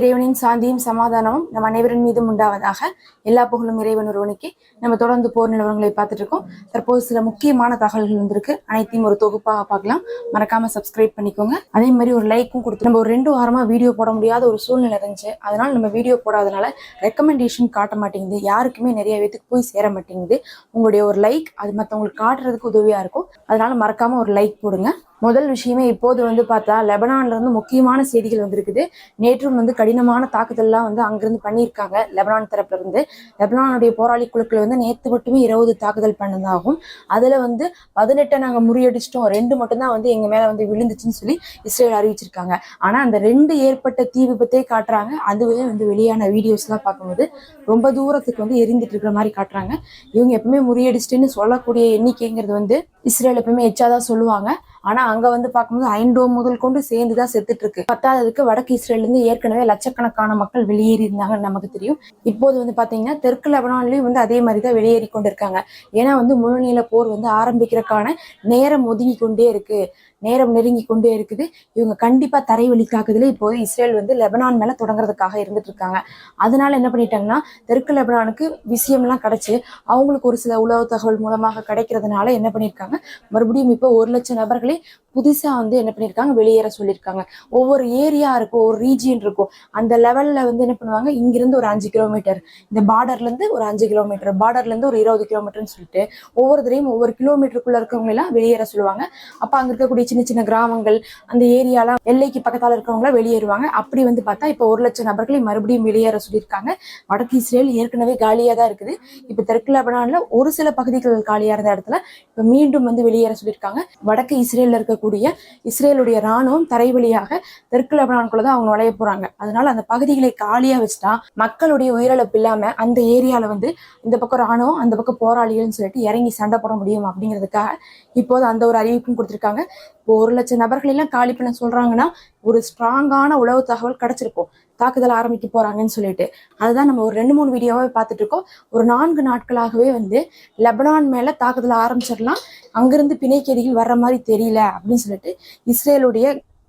இறைவனின் சாந்தியும் சமாதானமும் நம் அனைவரின் மீதும் உண்டாவதாக எல்லா புகழும் இறைவன் ஒருவனுக்கு. நம்ம தொடர்ந்து போர் நிலவரங்களை பார்த்துட்டு இருக்கோம். தற்போது சில முக்கியமான தகவல்கள் வந்திருக்கு. அனைத்தையும் ஒரு தொகுப்பாக பார்க்கலாம். மறக்காம சப்ஸ்கிரைப் பண்ணிக்கோங்க. அதே மாதிரி ஒரு லைக்கும் கொடுத்து நம்ம ஒரு ரெண்டு வாரமா வீடியோ போட முடியாத ஒரு சூழ்நிலை இருந்துச்சு. அதனால நம்ம வீடியோ போடாதனால ரெக்கமெண்டேஷன் காட்ட மாட்டேங்குது. யாருக்குமே நிறைய பேத்துக்கு போய் சேர மாட்டேங்குது. உங்களுடைய ஒரு லைக் அது மற்றவங்களுக்கு காட்டுறதுக்கு உதவியா இருக்கும். அதனால மறக்காம ஒரு லைக் போடுங்க. முதல் விஷயமே இப்போது வந்து பார்த்தா லெபனான்ல இருந்து முக்கியமான செய்திகள் வந்திருக்குது. நேற்றும் வந்து கடினமான தாக்குதல்லாம் வந்து அங்கிருந்து பண்ணியிருக்காங்க லெபனான் தரப்புல இருந்து. லெபனானுடைய போராளி குழுக்கள் வந்து நேற்று மட்டுமே இருபது தாக்குதல் பண்ணதாகும் அதுல வந்து பதினெட்டை நாங்க முறியடிச்சிட்டோம். ரெண்டு மட்டும்தான் வந்து எங்க மேல வந்து விழுந்துச்சுன்னு சொல்லி இஸ்ரேல் அறிவிச்சிருக்காங்க. ஆனா அந்த ரெண்டு ஏற்பட்ட தீ விபத்தே காட்டுறாங்க. அதுவே வந்து வெளியான வீடியோஸ் எல்லாம் பார்க்கும்போது ரொம்ப தூரத்துக்கு வந்து எரிந்துட்டு இருக்கிற மாதிரி காட்டுறாங்க. இவங்க எப்பவுமே முறியடிச்சிட்டுன்னு சொல்லக்கூடிய எண்ணிக்கைங்கிறது வந்து இஸ்ரேல் எப்பவுமே எச்சாதான் சொல்லுவாங்க. ஆனா அங்க வந்து பார்க்கும்போது ஐண்டோம் முதல் கொண்டு சேர்ந்துதான் செத்துட்டு இருக்கு பத்தாவதுக்கு வடக்கு இஸ்ரேல்ல இருந்து ஏற்கனவே லட்சக்கணக்கான மக்கள் வெளியேறி இருந்தாங்கன்னு நமக்கு தெரியும். இப்போது வந்து பாத்தீங்கன்னா தெற்கு லெபனான்லயும் வந்து அதே மாதிரி தான் வெளியேறி கொண்டிருக்காங்க. ஏன்னா வந்து முழுநீள போர் வந்து ஆரம்பிக்கிறதுக்கான நேரம் ஒதுங்கி கொண்டே இருக்கு. நேரம் நெருங்கி கொண்டே இருக்குது. இவங்க கண்டிப்பா தரைவழி தாக்குதல இப்போது இஸ்ரேல் வந்து லெபனான் மேல தொடங்குறதுக்காக இருந்துட்டு இருக்காங்க அதனால என்ன பண்ணிட்டாங்கன்னா தெற்கு லெபனானுக்கு விஷயம்லாம் கிடைச்சு அவங்களுக்கு ஒரு சில உளவு தகவல் மூலமாக கிடைக்கிறதுனால என்ன பண்ணியிருக்காங்க மறுபடியும் இப்போ ஒரு லட்சம் நபர்களே புதுசா வந்து என்ன பண்ணியிருக்காங்க வெளியேற சொல்லியிருக்காங்க ஒவ்வொரு ஏரியா இருக்கும் ஒரு ரீஜியன் இருக்கும். அந்த லெவல்ல வந்து என்ன பண்ணுவாங்க இங்கிருந்து ஒரு அஞ்சு கிலோமீட்டர் இந்த பார்டர்ல இருந்து ஒரு அஞ்சு கிலோமீட்டர் பார்டர்ல இருந்து ஒரு இருபது கிலோமீட்டர்னு சொல்லிட்டு ஒவ்வொரு தடையும் ஒவ்வொரு கிலோமீட்டருக்குள்ள இருக்கவங்க எல்லாம் வெளியேற சொல்லுவாங்க. அப்ப அங்க இருக்கக்கூடிய சின்ன சின்ன கிராமங்கள் அந்த ஏரியாலாம் எல்லைக்கு பக்கத்தால் இருக்கவங்க வெளியேறுவாங்க. அப்படி வந்து பார்த்தா இப்போ ஒரு லட்சம் நபர்களை மறுபடியும் வெளியேற சொல்லியிருக்காங்க. வடக்கு இஸ்ரேல் ஏற்கனவே காலியா தான் இருக்குது. இப்போ தெற்கு லெபனான்ல ஒரு சில பகுதிகள் காலியா இருந்த இடத்துல இப்போ மீண்டும் வந்து வெளியேற சொல்லியிருக்காங்க. வடக்கு இஸ்ரேல்ல இருக்கக்கூடிய இஸ்ரேலுடைய ராணுவம் தரை வழியாக தெற்கு லெபனானுக்குள்ள தான் அவங்க நுழைய போறாங்க. அதனால அந்த பகுதிகளை காலியா வச்சுட்டா மக்களுடைய உயிரிழப்பு இல்லாம அந்த ஏரியால வந்து இந்த பக்கம் ராணுவம் அந்த பக்கம் போராளிகள்னு சொல்லிட்டு இறங்கி சண்டை போட முடியும் அப்படிங்கிறதுக்காக இப்போது அந்த ஒரு அறிவிப்பும் கொடுத்துருக்காங்க. இப்போ ஒரு லட்சம் நபர்கள் எல்லாம் காலி பண்ண சொல்றாங்கன்னா ஒரு ஸ்ட்ராங்கான உளவு தகவல் கிடைச்சிருக்கும். தாக்குதல் ஆரம்பிக்க போறாங்கன்னு சொல்லிட்டு. அதுதான் நம்ம ஒரு ரெண்டு மூணு வீடியோவே பார்த்துட்டு இருக்கோம். ஒரு நான்கு நாட்களாகவே வந்து லெபனான் மேல தாக்குதல் ஆரம்பிச்சிடலாம். அங்கிருந்து பிணைக்கேதிகள் வர்ற மாதிரி தெரியல அப்படின்னு சொல்லிட்டு இஸ்ரேலுடைய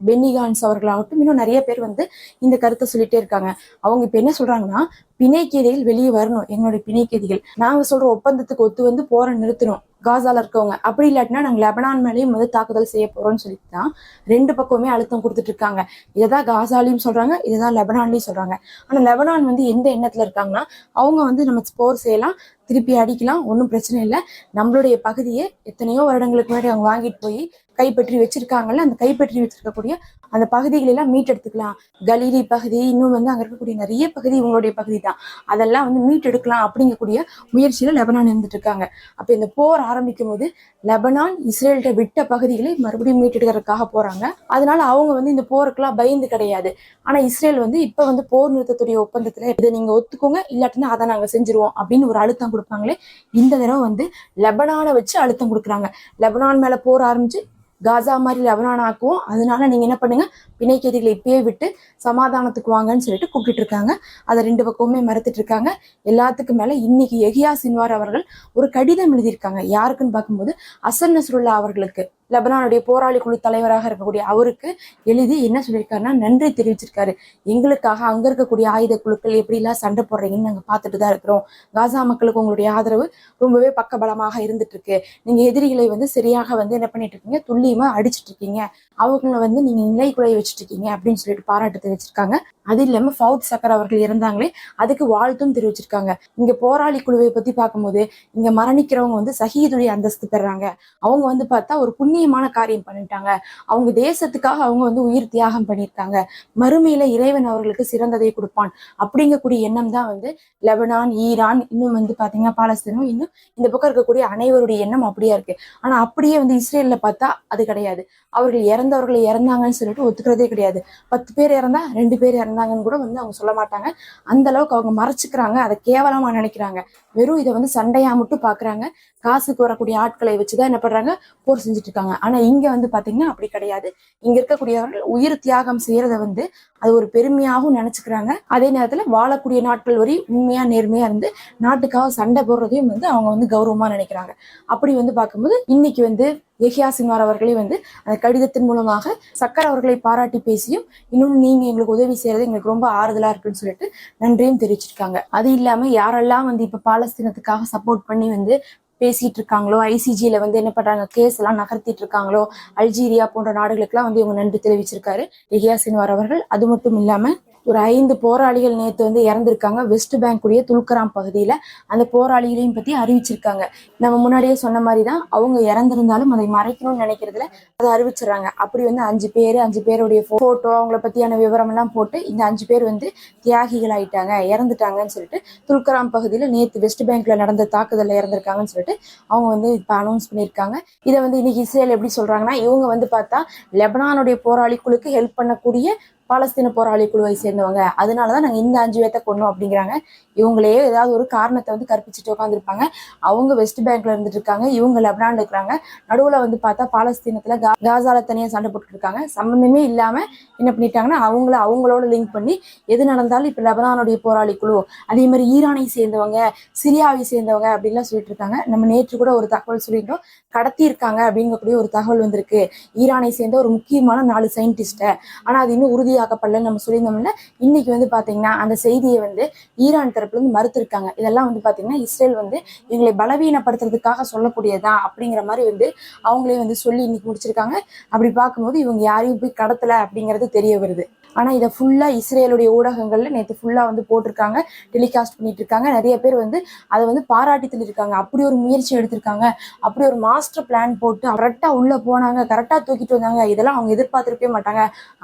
பென்னிகான்ஸ் அவர்களாகட்டும் இன்னும் நிறைய பேர் வந்து இந்த கருத்தை சொல்லிட்டே இருக்காங்க. அவங்க இப்ப என்ன சொல்றாங்கன்னா பிணைக்கேதிகள் வெளியே வரணும் எங்களுடைய பிணைக்கேதிகள் நாங்க சொல்ற ஒப்பந்தத்துக்கு ஒத்து வந்து போற நிறுத்தணும் காசால இருக்கவங்க. அப்படி இல்லாட்டினா நாங்கள் லெபனான் மேலேயும் வந்து தாக்குதல் செய்ய போறோம்னு சொல்லிட்டு தான் ரெண்டு பக்கமே அழுத்தம் கொடுத்துட்டு இருக்காங்க. இதைதான் காசாலையும் சொல்றாங்க இதுதான் லெபனான்லையும் சொல்றாங்க. ஆனா லெபனான் வந்து எந்த எண்ணத்துல இருக்காங்கன்னா அவங்க வந்து நம்ம போர் செய்யலாம் திருப்பி அடிக்கலாம் ஒன்றும் பிரச்சனை இல்லை. நம்மளுடைய பகுதியை எத்தனையோ வருடங்களுக்கு முன்னாடி அவங்க வாங்கிட்டு போய் கைப்பற்றி வச்சிருக்காங்கல்ல அந்த கைப்பற்றி வச்சிருக்கக்கூடிய அந்த பகுதிகளெல்லாம் மீட்டெடுத்துக்கலாம். கலீரி பகுதி இன்னும் வந்து அங்க இருக்கக்கூடிய நிறைய பகுதி இவங்களுடைய பகுதி தான் அதெல்லாம் வந்து மீட்டெடுக்கலாம் அப்படிங்கக்கூடிய முயற்சியில லெபனான் இருந்துட்டு இருக்காங்க அப்ப இந்த போர் ஆரம்பிக்கும் போது லெபனான் இஸ்ரேல்கிட்ட விட்ட பகுதிகளை மறுபடியும் மீட்டெடுக்கிறதுக்காக போறாங்க. அதனால அவங்க வந்து இந்த போருக்கெல்லாம் பயந்து கிடையாது. ஆனா இஸ்ரேல் வந்து இப்ப வந்து போர் நிறுத்தத்துடைய ஒப்பந்தத்துல இதை நீங்க ஒத்துக்கோங்க இல்லாட்டினா அதை நாங்க செஞ்சிருவோம் அப்படின்னு ஒரு அழுத்தம் கொடுப்பாங்களே இந்த தடவை வந்து லெபனானை வச்சு அழுத்தம் கொடுக்குறாங்க. லெபனான் மேல போர் ஆரம்பிச்சு காசா மாதிரி லெபனான் ஆக்குவோம். அதனால நீங்க என்ன பண்ணுங்க? பிணைக்கேதிகளை இப்பயே விட்டு சமாதானத்துக்கு வாங்கன்னு சொல்லிட்டு கூப்பிட்டு இருக்காங்க. அதை ரெண்டு பக்கமுமே மறுத்துட்டு இருக்காங்க. எல்லாத்துக்கும் மேல இன்னைக்கு எகியா சின்வார் அவர்கள் ஒரு கடிதம் எழுதியிருக்காங்க. யாருக்குன்னு பார்க்கும்போது அசன் நசுருல்லா அவர்களுக்கு. லெபனானுடைய போராளி குழு தலைவராக இருக்கக்கூடிய அவருக்கு எழுதி என்ன சொல்லியிருக்காருன்னா நன்றி தெரிவிச்சிருக்காரு. எங்களுக்காக அங்க இருக்கக்கூடிய ஆயுத குழுக்கள் எப்படிலாம் சண்டை போடுறீங்கன்னு நாங்க பார்த்துட்டு தான் இருக்கிறோம். காசா மக்களுக்கு உங்களுடைய ஆதரவு ரொம்பவே பக்கபலமாக இருந்துட்டு இருக்கு நீங்க எதிரிகளை வந்து சரியாக வந்து என்ன பண்ணிட்டு இருக்கீங்க துல்லியமா அடிச்சிட்டு இருக்கீங்க அவங்கள வந்து நீங்க குறைய வச்சுட்டு இருக்கீங்க அப்படின்னு சொல்லிட்டு பாராட்டு தெரிவிச்சிருக்காங்க. அது இல்லாம ஃபவுத் சக்கர் அவர்கள் இறந்தாங்களே அதுக்கு வாழ்த்தும் தெரிவிச்சிருக்காங்க. இங்க போராளி குழுவை பத்தி பார்க்கும்போது இங்க மரணிக்கிறவங்க வந்து சஹீதுடைய அந்தஸ்து பெறாங்க. அவங்க வந்து பார்த்தா ஒரு புண்ணியமான காரியம் பண்ணிட்டாங்க. அவங்க தேசத்துக்காக அவங்க வந்து உயிர் தியாகம் பண்ணியிருக்காங்க. மறுமையில இறைவன் அவர்களுக்கு சிறந்ததை கொடுப்பான். அப்படிங்கக்கூடிய எண்ணம் தான் வந்து லெபனான் ஈரான் இன்னும் வந்து பாத்தீங்கன்னா பாலஸ்தீனம் இன்னும் இந்த பக்கம் இருக்கக்கூடிய அனைவருடைய எண்ணம் அப்படியே இருக்கு. ஆனா அப்படியே வந்து இஸ்ரேல்ல பார்த்தா அது கிடையாது. அவர்கள் இறந்தவர்களை இறந்தாங்கன்னு சொல்லிட்டு ஒத்துக்கிறதே கிடையாது. பத்து பேர் இறந்தா ரெண்டு பேர் இருந்தாங்கன்னு கூட வந்து அவங்க சொல்ல மாட்டாங்க. அந்த அளவுக்கு அவங்க மறைச்சிக்கிறாங்க. அதை கேவலமா நினைக்கிறாங்க. வெறும் இதை வந்து சண்டையா மட்டும் பாக்குறாங்க. காசுக்கு வரக்கூடிய ஆட்களை வச்சுதான் என்ன பண்றாங்க? போர் செஞ்சுட்டு இருக்காங்க. ஆனா இங்க வந்து பாத்தீங்கன்னா அப்படி கிடையாது. இங்க இருக்கக்கூடியவர்கள் உயிர் தியாகம் செய்யறத வந்து அது ஒரு பெருமையாகவும் நினைச்சுக்கிறாங்க. அதே நேரத்துல வாழக்கூடிய நாட்கள் வரை உண்மையா நேர்மையா இருந்து நாட்டுக்காக சண்டை போடுறதையும் வந்து அவங்க வந்து கௌரவமா நினைக்கிறாங்க. அப்படி வந்து பார்க்கும்போது இன்னைக்கு வந்து யஹியா சின்வார் அவர்களே வந்து அந்த கடிதத்தின் மூலமாக சக்கர் அவர்களை பாராட்டி பேசியும் இன்னொன்று நீங்க எங்களுக்கு உதவி செய்யறது எங்களுக்கு ரொம்ப ஆறுதலா இருக்குன்னு சொல்லிட்டு நன்றியும் தெரிவிச்சிருக்காங்க. அது இல்லாம யாரெல்லாம் வந்து இப்ப பாலஸ்தீனத்துக்காக சப்போர்ட் பண்ணி வந்து பேசிட்டு இருக்காங்களோ ஐசிஜியில வந்து என்ன பண்றாங்க கேஸ் எல்லாம் நகர்த்திட்டு இருக்காங்களோ அல்ஜீரியா போன்ற நாடுகளுக்கெல்லாம் வந்து இவங்க நன்றி தெரிவிச்சிருக்காரு. எஹியா சின்வார் அவர்கள் அது மட்டும் இல்லாம ஒரு ஐந்து போராளிகள் நேற்று வந்து இறந்திருக்காங்க. வெஸ்ட் பேங்க் உடைய துல்கராம் பகுதியில அந்த போராளிகளையும் பத்தி அறிவிச்சிருக்காங்க. நம்ம முன்னாடியே சொன்ன மாதிரி தான் அவங்க இறந்திருந்தாலும் அதை மறைக்கணும்னு நினைக்கிறதுல அதை அறிவிச்சிடுறாங்க. அப்படி வந்து அஞ்சு பேர் அஞ்சு பேருடைய போட்டோ அவங்கள பத்தியான விவரம் எல்லாம் போட்டு இந்த அஞ்சு பேர் வந்து தியாகிகள் ஆயிட்டாங்க இறந்துட்டாங்கன்னு சொல்லிட்டு துல்கராம் பகுதியில நேற்று வெஸ்ட் பேங்க்ல நடந்த தாக்குதலில் இறந்திருக்காங்கன்னு சொல்லிட்டு அவங்க வந்து இப்ப அனௌன்ஸ் பண்ணியிருக்காங்க. இதை வந்து இன்னைக்கு இஸ்ரேல் எப்படி சொல்றாங்கன்னா இவங்க வந்து பார்த்தா லெபனானுடைய போராளி குழுக்கு ஹெல்ப் பண்ணக்கூடிய பாலஸ்தீன போராளி குழுவை சேர்ந்தவங்க. அதனாலதான் நாங்க இந்த அஞ்சு பேர்த்த கொண்டோம் அப்படிங்கிறாங்க. இவங்களே ஏதாவது ஒரு காரணத்தை வந்து கற்பிச்சுட்டு உட்காந்துருப்பாங்க அவங்க வெஸ்ட் பேங்க்ல இருந்துட்டு இருக்காங்க. இவங்க லெபனான்ல இருக்கிறாங்க. நடுவுல வந்து பார்த்தா பாலஸ்தீனத்துல கா- காசால தனியா சண்டை போட்டுட்டு இருக்காங்க. சம்பந்தமே இல்லாம என்ன பண்ணிட்டாங்கன்னா அவங்கள அவங்களோட லிங்க் பண்ணி எது நடந்தாலும் இப்ப லெபனானுடைய போராளி குழு அதே மாதிரி ஈரானை சேர்ந்தவங்க சிரியாவை சேர்ந்தவங்க அப்படின்லாம் சொல்லிட்டு இருக்காங்க. நம்ம நேற்று கூட ஒரு தகவல் சொல்லிட்டோம் கடத்தி இருக்காங்க அப்படிங்கக்கூடிய ஒரு தகவல் வந்திருக்கு. ஈரானை சேர்ந்த ஒரு முக்கியமான நாலு சயின்டிஸ்ட ஆனா அது இன்னும் உறுதியாக்கப்படலன்னு நம்ம சொல்லியிருந்தோம்ல இன்னைக்கு வந்து பாத்தீங்கன்னா அந்த செய்தியை வந்து ஈரான் தரப்புல இருந்து மறுத்திருக்காங்க. இதெல்லாம் வந்து பாத்தீங்கன்னா இஸ்ரேல் வந்து இவங்களை பலவீனப்படுத்துறதுக்காக சொல்லக்கூடியதா அப்படிங்கிற மாதிரி வந்து அவங்களே வந்து சொல்லி இன்னைக்கு முடிச்சிருக்காங்க. அப்படி பார்க்கும்போது இவங்க யாரையும் போய் கடத்தல அப்படிங்கிறது தெரிய வருது. ஆனால் இதை ஃபுல்லாக இஸ்ரேலுடைய ஊடகங்களில் நேற்று ஃபுல்லாக வந்து போட்டிருக்காங்க டெலிகாஸ்ட் பண்ணிட்டு இருக்காங்க நிறைய பேர் வந்து அதை வந்து பாராட்டி தள்ளியிருக்காங்க அப்படி ஒரு முயற்சி எடுத்திருக்காங்க. அப்படி ஒரு மாஸ்டர் பிளான் போட்டு கரெக்டாக உள்ளே போனாங்க கரெக்டாக தூக்கிட்டு வந்தாங்க. இதெல்லாம் அவங்க எதிர்பார்த்திருக்கவே மாட்டாங்க.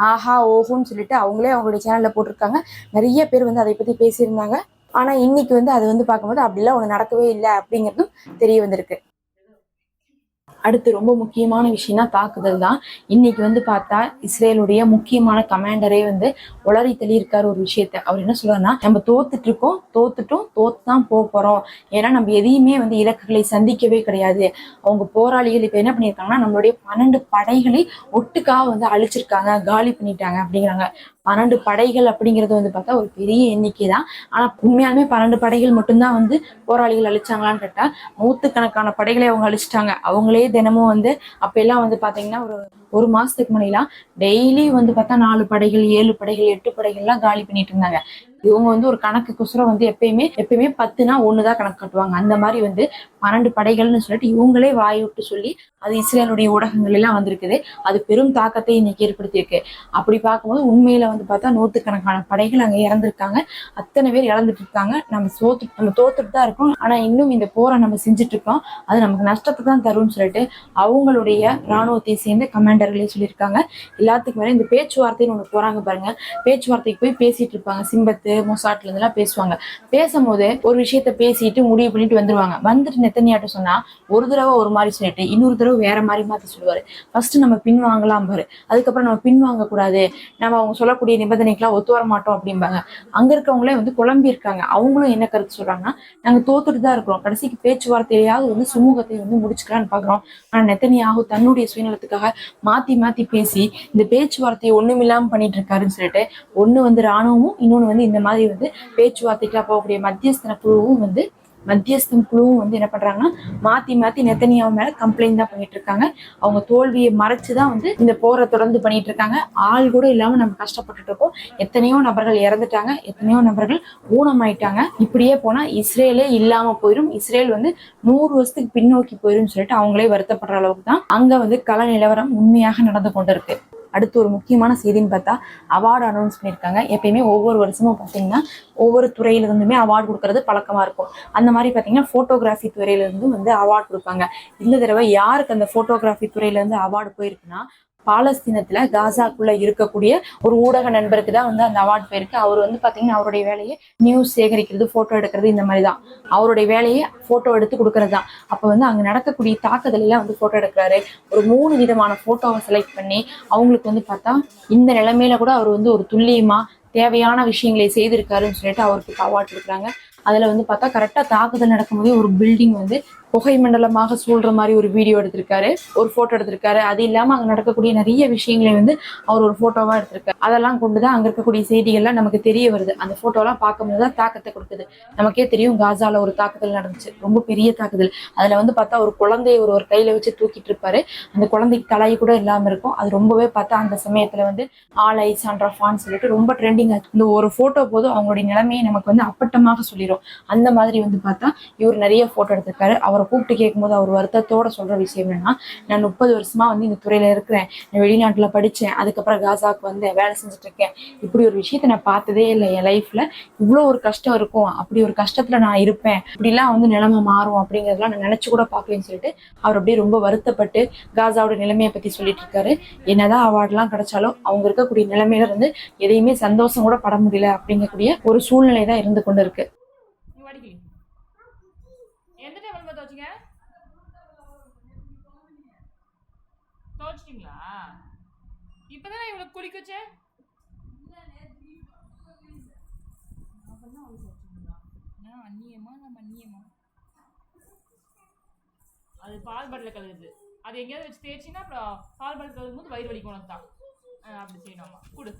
ஆஹா ஓஹோன்னு சொல்லிட்டு அவங்களே அவங்களுடைய சேனலில் போட்டிருக்காங்க. நிறைய பேர் வந்து அதை பற்றி பேசியிருந்தாங்க. ஆனால் இன்னைக்கு வந்து அது வந்து பார்க்கும்போது அப்படிலாம் ஒன்று நடக்கவே இல்லை அப்படிங்கிறதும் தெரிய வந்திருக்கு. அடுத்து ரொம்ப முக்கியமான விஷயம்னா தாக்குதல் தான். இன்னைக்கு வந்து பார்த்தா இஸ்ரேலுடைய முக்கியமான கமாண்டரே வந்து உளறி தள்ளியிருக்காரு ஒரு விஷயத்த. அவர் என்ன சொல்றாருன்னா நம்ம தோத்துட்டு இருக்கோம் தோத்துட்டோம் தோத்து தான் போக போறோம். ஏன்னா நம்ம எதையுமே வந்து இலக்குகளை சந்திக்கவே கிடையாது. அவங்க போராளிகள் இப்ப என்ன பண்ணியிருக்காங்கன்னா நம்மளுடைய பன்னெண்டு படைகளை ஒட்டுக்காக வந்து அழிச்சிருக்காங்க காலி பண்ணிட்டாங்க அப்படிங்கிறாங்க. பன்னெண்டு படைகள் அப்படிங்கிறது வந்து பார்த்தா ஒரு பெரிய எண்ணிக்கை தான் ஆனா உண்மையாலுமே பன்னெண்டு படைகள் மட்டும்தான் வந்து போராளிகள் அழிச்சாங்களான்னு கேட்டா நூத்துக்கணக்கான படைகளை அவங்க அழிச்சிட்டாங்க. அவங்களே தினமும் வந்து அப்ப எல்லாம் வந்து பாத்தீங்கன்னா ஒரு ஒரு மாசத்துக்கு முன்னாடிலாம் டெய்லி வந்து பார்த்தா நாலு படைகள் ஏழு படைகள் எட்டு படைகள்லாம் காலி பண்ணிட்டு இருந்தாங்க. இவங்க வந்து ஒரு கணக்கு குசுரம் வந்து எப்பயுமே எப்பயுமே பத்துனா ஒண்ணுதான் கணக்கு கட்டுவாங்க. அந்த மாதிரி வந்து பன்னெண்டு படைகள்னு சொல்லிட்டு இவங்களே வாய் விட்டு சொல்லி அது இஸ்ரேலுடைய ஊடகங்கள் எல்லாம் வந்திருக்குது. அது பெரும் தாக்கத்தை இன்னைக்கு ஏற்படுத்தியிருக்கு. அப்படி பார்க்கும்போது உண்மையில வந்து பார்த்தா நூத்துக்கணக்கான படைகள் அங்க இறந்திருக்காங்க. அத்தனை பேர் இழந்துட்டு இருக்காங்க. நம்ம சோத்து நம்ம தோத்துட்டு தான் இருக்கோம். ஆனா இன்னும் இந்த போரை நம்ம செஞ்சுட்டு இருக்கோம். அது நமக்கு நஷ்டத்தை தான் தரும்னு சொல்லிட்டு அவங்களுடைய ராணுவத்தை சேர்ந்த கமாண்டர்களே சொல்லியிருக்காங்க. எல்லாத்துக்கு மேலே இந்த பேச்சுவார்த்தைன்னு ஒன்று போகிறாங்க பாருங்க. பேச்சுவார்த்தைக்கு போய் பேசிட்டு இருப்பாங்க. சிம்பத்து மொசாட்ல இருந்தெல்லாம் பேசுவாங்க. பேசும்போது ஒரு விஷயத்த பேசிட்டு முடிவு பண்ணிட்டு வந்துருவாங்க. வந்துட்டு நெத்தனியாட்ட சொன்னால் ஒரு தடவை ஒரு மாதிரி சொல்லிட்டு இன்னொரு தடவை வேற மாதிரி மாற்றி சொல்லுவார். ஃபர்ஸ்ட் நம்ம பின்வாங்கலாம் பாரு. அதுக்கப்புறம் நம்ம பின்வாங்கக்கூடாது நம்ம அவங்க சொல்லக்கூடிய நிபந்தனைக்கெல்லாம் ஒத்து வர மாட்டோம் அப்படிம்பாங்க. அங்கே இருக்கவங்களே வந்து குழம்பி இருக்காங்க. அவங்களும் என்ன கருத்து சொல்கிறாங்கன்னா நாங்கள் தோத்துட்டு தான் இருக்கிறோம். கடைசிக்கு பேச்சுவார்த்தையாவது வந்து சுமூகத்தை வந்து முடிச்சுக்கலான்னு பார்க்குறோம் ஆனால் நெத்தனியாகும் தன்னுடைய சுயநலத்துக்காக மாத்தி மாத்தி பேசி இந்த பேச்சுவார்த்தையை ஒண்ணுமில்லாம பண்ணிட்டு இருக்காருன்னு சொல்லிட்டு ஒண்ணு வந்து ராணுவமும் இன்னொன்னு வந்து இந்த மாதிரி வந்து பேச்சுவார்த்தைக்கெல்லாம் போகக்கூடிய மத்தியஸ்தன குழுவும் வந்து மத்தியஸ்தம் குழுவும் வந்து என்ன பண்றாங்கன்னா மாத்தி மாத்தி நெத்தனியாவு மேல கம்ப்ளைண்ட் தான் பண்ணிட்டு இருக்காங்க அவங்க தோல்வியை மறைச்சுதான் வந்து இந்த போரை தொடர்ந்து பண்ணிட்டு இருக்காங்க ஆள் கூட இல்லாம நம்ம கஷ்டப்பட்டுட்டு இருக்கோம் எத்தனையோ நபர்கள் இறந்துட்டாங்க. எத்தனையோ நபர்கள் ஊனமாயிட்டாங்க. இப்படியே போனா இஸ்ரேலே இல்லாம போயிடும் இஸ்ரேல் வந்து நூறு வருஷத்துக்கு பின்னோக்கி போயிடும் சொல்லிட்டு அவங்களே வருத்தப்படுற அளவுக்கு தான் அங்க வந்து கள நிலவரம் உண்மையாக நடந்து கொண்டிருக்கு. அடுத்து ஒரு முக்கியமான செய்தின்னு பார்த்தா அவார்டு அனௌன்ஸ் பண்ணியிருக்காங்க. எப்பயுமே ஒவ்வொரு வருஷமும் பார்த்தீங்கன்னா ஒவ்வொரு துறையில இருந்துமே அவார்டு கொடுக்கறது பழக்கமா இருக்கும். அந்த மாதிரி பார்த்தீங்கன்னா ஃபோட்டோகிராஃபி துறையில இருந்து வந்து அவார்டு கொடுப்பாங்க. இந்த தடவை யாருக்கு அந்த ஃபோட்டோகிராஃபி துறையில இருந்து அவார்டு போயிருக்குன்னா பாலஸ்தீனத்துல காசாக்குள்ள இருக்கக்கூடிய ஒரு ஊடக நண்பருக்கு தான் வந்து அந்த அவார்ட் போயிருக்கு. அவர் வந்து பாத்தீங்கன்னா அவருடைய வேலையை நியூஸ் சேகரிக்கிறது போட்டோ எடுக்கிறது இந்த மாதிரி தான். அவருடைய வேலையை போட்டோ எடுத்து கொடுக்கறது தான். அப்ப வந்து அங்க நடக்கக்கூடிய தாக்குதல் எல்லாம் வந்து போட்டோ எடுக்கிறாரு. ஒரு மூணு விதமான போட்டோவை செலக்ட் பண்ணி அவங்களுக்கு வந்து பார்த்தா இந்த நிலைமையில கூட அவர் வந்து ஒரு துல்லியமா தேவையான விஷயங்களை செய்திருக்காருன்னு சொல்லிட்டு அவருக்கு அவார்ட் கொடுக்குறாங்க. அதுல வந்து பார்த்தா கரெக்டா தாக்குதல் நடக்கும்போதே ஒரு பில்டிங் வந்து புகை மண்டலமாக சூழ்ற மாதிரி ஒரு வீடியோ எடுத்திருக்காரு ஒரு போட்டோ எடுத்திருக்காரு. அது இல்லாம அங்க நடக்கக்கூடிய நிறைய விஷயங்களை வந்து அவர் ஒரு போட்டோவா எடுத்திருக்காரு. அதெல்லாம் கொண்டுதான் அங்க இருக்கக்கூடிய செய்திகள்லாம் நமக்கு தெரிய வருது. அந்த போட்டோலாம் பார்க்கும்போது தான் தாக்கத்தை கொடுக்குது. நமக்கே தெரியும் காசால ஒரு தாக்குதல் நடந்துச்சு. ரொம்ப பெரிய தாக்குதல். அதுல வந்து பார்த்தா ஒரு குழந்தைய ஒரு ஒரு கையில வச்சு தூக்கிட்டு இருப்பாரு. அந்த குழந்தைக்கு தலை கூட இல்லாம இருக்கும். அது ரொம்பவே பார்த்தா அந்த சமயத்துல வந்து ஆல் ஐ சாண்ட்ரா ஃபான் சொல்லிட்டு ரொம்ப ட்ரெண்டிங் ஆச்சு இந்த ஒரு போட்டோ போதும் அவங்களுடைய நிலைமையை நமக்கு வந்து அப்பட்டமாக சொல்லிடும் அந்த மாதிரி வந்து பார்த்தா இவர் நிறைய போட்டோ எடுத்திருக்காரு. அவர் கூப்பிட்டு கேட்கும்போது அவர் வருத்தத்தோட சொல்ற விஷயம் என்னன்னா நான் முப்பது வருஷமா வந்து இந்த துறையில இருக்கிறேன். நான் வெளிநாட்டுல படிச்சேன். அதுக்கப்புறம் காசாக்கு வந்தேன். வேலை செஞ்சுட்டு இருக்கேன் இப்படி ஒரு விஷயத்த நான் பார்த்ததே இல்லை என் லைஃப்ல இவ்வளோ ஒரு கஷ்டம் இருக்கும். அப்படி ஒரு கஷ்டத்துல நான் இருப்பேன். இப்படிலாம் வந்து நிலைமை மாறும் அப்படிங்கிறதெல்லாம் நான் நினைச்சு கூட பார்க்கலன்னு சொல்லிட்டு அவர் அப்படியே ரொம்ப வருத்தப்பட்டு காசாவோட நிலைமையை பத்தி சொல்லிட்டு இருக்காரு என்னதான் அவார்ட்லாம் கிடைச்சாலும் அவங்க இருக்கக்கூடிய நிலைமையில இருந்து எதையுமே சந்தோஷம் கூட பட முடியல அப்படிங்கக்கூடிய ஒரு சூழ்நிலை தான் இருந்து கொண்டு இருக்கு இப்போதான் இவ்வளோ குளிக்க வச்சேன் அந்நியமா நம்ம அந்நியமா அது பால் பாட்டில் கழுகுது அது எங்கேயாவது வச்சு தேய்ச்சின்னா அப்புறம் பால் பாட்டில் கழுகும் போது வயிறு வலிக்கும் உனக்கு தான் அப்படி செய்யணுமா கொடு.